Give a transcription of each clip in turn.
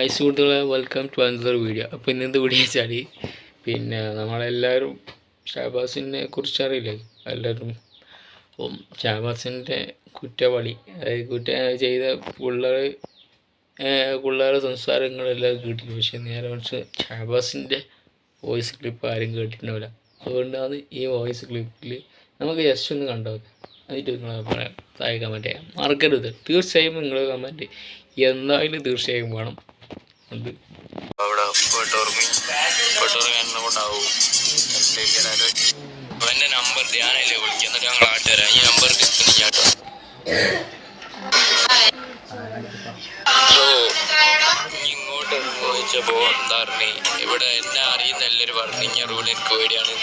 High സുഹൃത്തുക്കളെ. Welcome to another video അപ്പോൾ ഇന്നത്തെ വീഡിയോ വെച്ചാൽ പിന്നെ നമ്മളെല്ലാവരും ഷഹബാസിനെ കുറിച്ച് അറിയില്ലേ? എല്ലാവരും അപ്പം ഷഹബാസിന്റെ കുറ്റവാളി. അതായത് കുറ്റ ചെയ്ത പിള്ളേർ പിള്ളേരുടെ സംസാരങ്ങളെല്ലാം കേട്ടില്ല. പക്ഷേ നേരെ മറിച്ച് ഷഹബാസിന്റെ വോയിസ് ക്ലിപ്പ് ആരും കേട്ടിട്ടുണ്ടാവില്ല. അതുകൊണ്ടാണ് ഈ വോയിസ് ക്ലിപ്പിൽ നമുക്ക് ജസ്റ്റ് ഒന്ന് കണ്ടോ? അതിന്റെ നിങ്ങൾ പറയാം താഴെ കമന്റ് ചെയ്യാം. മറക്കരുത്. തീർച്ചയായും നിങ്ങൾ കമന്റ് എന്തായാലും തീർച്ചയായും വേണം. അവിടെ കൊണ്ടാവും. അവന്റെ നമ്പർ ഞാനല്ലേ വിളിക്കുക എന്നിട്ട് ഞങ്ങൾ ആട്ടുതരാം ഈ നമ്പർ കിട്ടുന്നില്ലാട്ടോ ഇങ്ങോട്ട് ചോദിച്ചപ്പോ എന്താ പറഞ്ഞേ? ഇവിടെ എന്നെ അറിയുന്ന എല്ലാവരും പറഞ്ഞു റൂൾ എനിക്ക് പേടിയാണ്.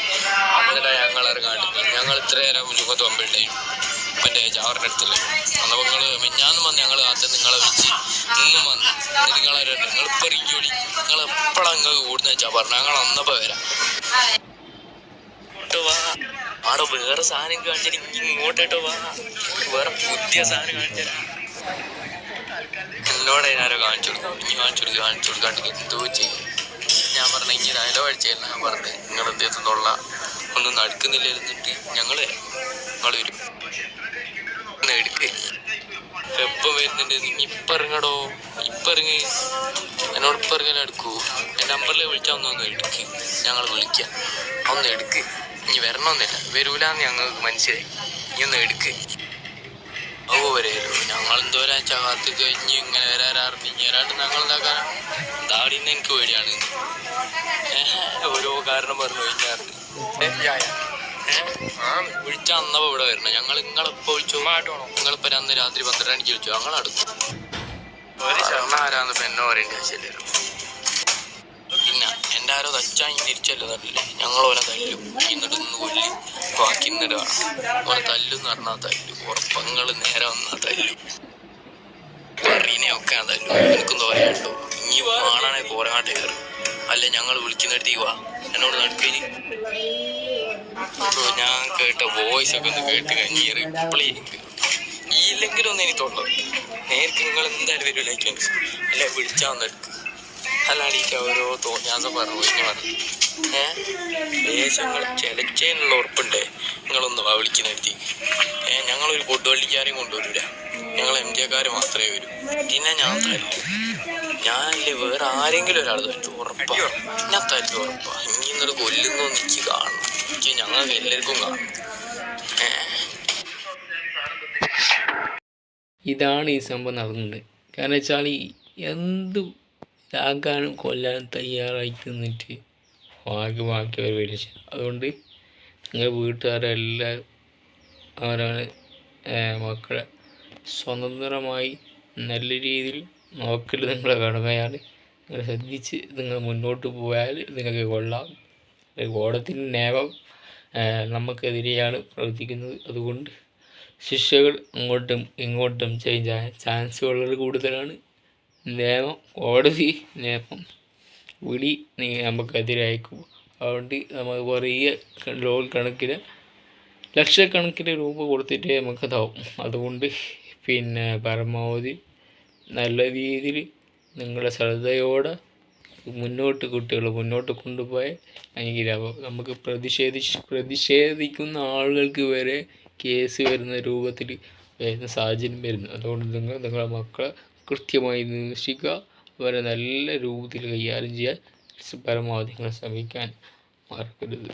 എന്നിട്ടാ ഞങ്ങൾ ഇറങ്ങാണ്ട് ഞങ്ങൾ ഇത്രയേരം പമ്പിട്ടായി മറ്റേ ജാവറിന്റെ അടുത്തല്ലേ? അന്നപ്പോൾ നിങ്ങൾ മിഞ്ഞാന്ന് വന്ന് ഞങ്ങൾ ആദ്യം നിങ്ങളെ വിളിച്ച് ഇന്നും വന്ന് എന്നിട്ട് നിങ്ങളെ നിങ്ങൾ ഇപ്പം ഇരിക്കോളി നിങ്ങൾ എപ്പോഴാണ് നിങ്ങൾക്ക് കൂടുന്ന വെച്ചാൽ പറഞ്ഞു. ഞങ്ങൾ അന്നപ്പോൾ വരാം. ഇങ്ങോട്ട് അവിടെ വേറെ സാധനം കാണിച്ചിട്ട് ഇങ്ങോട്ടിട്ട് വാ. വേറെ പുതിയ സാധനം കാണിച്ചു എന്നോട് ഞാനോ കാണിച്ചു കൊടുക്കും ഇനി കാണിച്ചു കൊടുക്കുക കാണിച്ചു കൊടുക്കാണ്ട് എന്തോ ചെയ്യും. ഞാൻ പറഞ്ഞു ഇങ്ങനെ ഡയലോഗ് അടിച്ചായിരുന്നു ഞാൻ പറഞ്ഞു നിങ്ങളുടെ അദ്ദേഹത്തിനുള്ള ഒന്നും നടക്കുന്നില്ല എന്നിട്ട് ഞങ്ങൾ നിങ്ങൾ വരും എപ്പൊ വരുന്നുണ്ട്? നീ ഇപ്പം ഇറങ്ങടോ? ഇപ്പം ഇറങ്ങി. എന്നോട് ഇപ്പം ഇറങ്ങാൻ എടുക്കൂ. എന്റെ നമ്പറിൽ വിളിച്ചാൽ ഒന്ന് എടുക്ക്. ഞങ്ങൾ വിളിക്കാം. ഒന്ന് എടുക്ക്. നീ വരണമെന്നില്ല. വരൂലെന്ന് ഞങ്ങൾക്ക് മനസ്സിലായി. നീ ഒന്ന് എടുക്ക്. ഓ വരല്ലോ ഞങ്ങൾ എന്തോരാ കാത്ത് കഴിഞ്ഞ് ഇങ്ങനെ ഇനി വരാണ്ട് ഞങ്ങൾ എന്താക്കാനാ ദാടി എനിക്ക് പേടിയാണ്. ഓരോ കാരണം പറഞ്ഞു കഴിഞ്ഞാൽ വിളിച്ച അന്നപ്പോ ഇവിടെ വരണം. ഞങ്ങൾ നിങ്ങളിപ്പോ വിളിച്ചു. നിങ്ങളിപ്പോ അന്ന് രാത്രി പന്ത്രണ്ട് മണിക്ക് വിളിച്ചു. ഞങ്ങൾ അടുത്തു. ആരാന്ന് എന്നോ പറയേണ്ട ആവശ്യമില്ലല്ലോ പിന്നെ എന്റെ ആരോ തച്ചാ ഇനി തിരിച്ചല്ലോ തല്ലില്ലേ ഞങ്ങൾ ഓനെ തല്ലും. എന്നിട്ട് ഇന്ന് കൊല്ലി ബാക്കി ഇന്നിട്ട് വേണം ഓനെ തല്ലുന്ന് പറഞ്ഞാൽ തല്ലും. ഉറപ്പങ്ങൾ നേരെ വന്നാൽ തല്ലും. പറീനെയൊക്കെ ഞാൻ തല്ലും. എനിക്കും തോരയുണ്ടോ ഇനി ആണാണെ പോരാട്ടെ കയറും. അല്ലെ ഞങ്ങൾ വിളിക്കുന്നിടത്തേക്ക് വാ. എന്നോട് നടക്കേനി. ഞാൻ കേട്ട വോയിസ് ഒക്കെ ഒന്ന് കേട്ട് കഴിഞ്ഞ് റിപ്ലൈ എനിക്ക് ഇല്ലെങ്കിലും ഒന്ന് എനിക്ക് തോന്നുന്നു നേർക്ക് നിങ്ങൾ എന്തായാലും വരും ലൈക്ക് അല്ലെ വിളിച്ചാൽ ഒന്ന് എടുക്ക്. അല്ലാണ്ട് എനിക്ക് ഓരോ തോന്നിയാസം പറഞ്ഞു ഇനി പറഞ്ഞു. ഏഹ് ദേശങ്ങൾ ചിലച്ചേനുള്ള ഉറപ്പുണ്ടേ? നിങ്ങളൊന്ന് വാ വിളിക്കുന്നിടത്തേക്ക് ഏഹ് ഞങ്ങളൊരു കൊടുവള്ളിക്കാരെയും കൊണ്ടുവരില്ല ഞങ്ങൾ എം ജിക്കാർ മാത്രമേ വരൂ. പിന്നെ ഞാൻ തല്ലും. ഞാനല്ലേ വേറെ ആരെങ്കിലും ഒരാൾ തരുത്തു ഉറപ്പാ. ഞാൻ തരുത്തു ഉറപ്പാ. എനിക്ക് ഞങ്ങൾക്ക് എല്ലാവർക്കും ഇതാണ് ഈ സംഭവം നടന്നത്. കാരണം വെച്ചാൽ എന്ത് ഇതാക്കാനും കൊല്ലാനും തയ്യാറായിട്ട് നിന്നിട്ട് വാക്കി വാക്കി അവർ വിളിച്ചു അതുകൊണ്ട് നിങ്ങൾ വീട്ടുകാരെല്ലാം അവരവരെ മക്കളെ സ്വതന്ത്രമായി നല്ല രീതിയിൽ നോക്കൽ നിങ്ങളെ കടമയാണ്. നിങ്ങൾ ശ്രദ്ധിച്ച് നിങ്ങൾ മുന്നോട്ട് പോയാൽ നിങ്ങൾക്ക് കൊള്ളാം. കോടത്തിന്റെ നിയമം നമുക്കെതിരെയാണ് പ്രവർത്തിക്കുന്നത്. അതുകൊണ്ട് ശിക്ഷകൾ അങ്ങോട്ടും ഇങ്ങോട്ടും ചേഞ്ച് ആയ ചാൻസ് വളരെ കൂടുതലാണ്. നിയമം കോടതി നിയമം വിളി നീ നമുക്കെതിരായിരിക്കും അതുകൊണ്ട് നമുക്ക് കുറേ ലോൺ കണക്കിന് ലക്ഷക്കണക്കിന് രൂപ കൊടുത്തിട്ടേ നമുക്ക് ഇതാവും അതുകൊണ്ട് പിന്നെ പരമാവധി നല്ല രീതിയിൽ നിങ്ങളുടെ ശ്രദ്ധയോടെ മുന്നോട്ട് കുട്ടികൾ മുന്നോട്ട് കൊണ്ടുപോയ അനുഗ്രഹം നമുക്ക് പ്രതിഷേധിച്ച് പ്രതിഷേധിക്കുന്ന ആളുകൾക്ക് വരെ കേസ് വരുന്ന രൂപത്തിൽ വരുന്ന സാഹചര്യം വരുന്നു. അതുകൊണ്ട് നിങ്ങൾ നിങ്ങളുടെ മക്കളെ കൃത്യമായി നിരീക്ഷിക്കുക. അവരെ നല്ല രൂപത്തിൽ കൈകാര്യം ചെയ്യാൻ പരമാവധി നിങ്ങൾ ശ്രമിക്കാൻ മറക്കരുത്.